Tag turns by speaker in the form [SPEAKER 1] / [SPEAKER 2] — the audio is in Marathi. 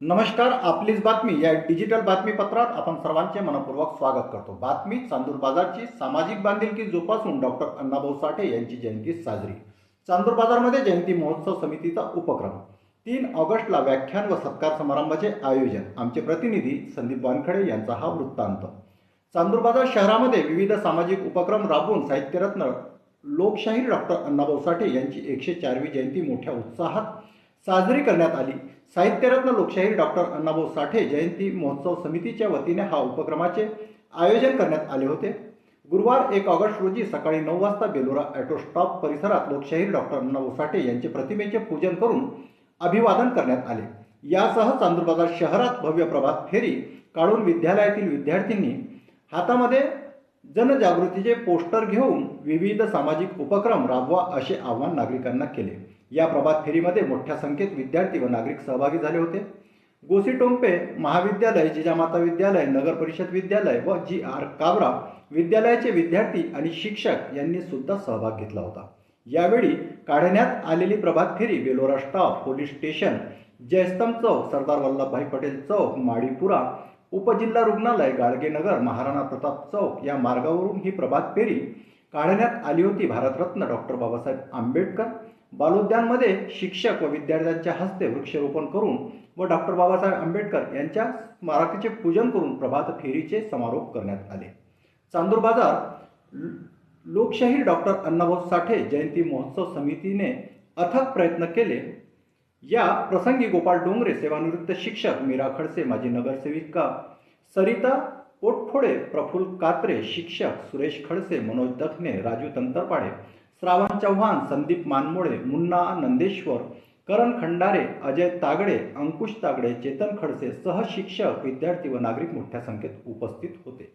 [SPEAKER 1] नमस्कार आपलीच बातमी या डिजिटल बातमीपत्रात आपण सर्वांचे मनपूर्वक स्वागत करतो. बातमी चांदूर बाजारची सामाजिक बांधिलकी जोपासून डॉक्टर अण्णाभाऊ साठे यांची जयंती साजरी. चांदूर बाजारमध्ये जयंती महोत्सव समितीचा उपक्रम. तीन ऑगस्टला व्याख्यान व सत्कार समारंभाचे आयोजन. आमचे प्रतिनिधी संदीप वानखडे यांचा हा वृत्तांत. चांदूर बाजार शहरामध्ये विविध सामाजिक उपक्रम राबवून साहित्यरत्न लोकशाहीर डॉक्टर अण्णाभाऊ साठे यांची एकशे चारवी जयंती मोठ्या उत्साहात साजरी करण्यात आली. साहित्यरत्न लोकशाहीर डॉक्टर अण्णाभाऊ साठे जयंती महोत्सव समितीच्या वतीने हा उपक्रमाचे आयोजन करण्यात आले होते. गुरुवार एक ऑगस्ट रोजी सकाळी नऊ वाजता बेलोरा ॲटो स्टॉप परिसरात लोकशाहीर डॉक्टर अण्णाभाऊ साठे यांचे प्रतिमेचे पूजन करून अभिवादन करण्यात आले. यासह चांदूर बाजार शहरात भव्य प्रभात फेरी काढून विद्यालयातील विद्यार्थ्यांनी हातामध्ये जनजागृतीचे पोस्टर घेऊन विविध सामाजिक उपक्रम राबवा असे आवाहन नागरिकांना केले. या प्रभात फेरीमध्ये मोठ्या संख्येत विद्यार्थी व नागरिक सहभागी झाले होते. गोसीटोंपे महाविद्यालय जिजामाता विद्यालय नगर परिषद विद्यालय व जी आर काबरा विद्यालयाचे विद्यार्थी आणि शिक्षक यांनी सुद्धा सहभाग घेतला होता. यावेळी काढण्यात आलेली प्रभात फेरी Velora staff police station Jaystambh Chowk Sardar Vallabhbhai Patel Chowk Malipura उपजिल्हा रुग्णालय गाडगेनगर महाराणा प्रताप चौक या मार्गावरून ही प्रभात फेरी काढण्यात आली होती. भारतरत्न डॉक्टर बाबासाहेब आंबेडकर बालोद्यानमध्ये शिक्षक व विद्यार्थ्यांच्या हस्ते वृक्षारोपण करून व डॉक्टर बाबासाहेब आंबेडकर यांच्या स्मारकाचे पूजन करून प्रभात फेरीचे समारोप करण्यात आले. चांदूर बाजार लोकशाहीर डॉक्टर अण्णाभाऊ साठे जयंती महोत्सव समितीने अथक प्रयत्न केले. या प्रसंगी गोपाळ डोंगरे सेवानिवृत्त शिक्षक मीरा खडसे माजी नगरसेविका सरिता पोटफोडे प्रफुल्ल कात्रे शिक्षक सुरेश खडसे मनोज दखने राजू तंतरपाडे श्रावण चव्हाण संदीप मानमोळे मुन्ना नंदेश्वर करण खंडारे अजय तागडे अंकुश तागडे चेतन खडसे सह शिक्षक विद्यार्थी व नागरिक मोठ्या संख्येत उपस्थित होते.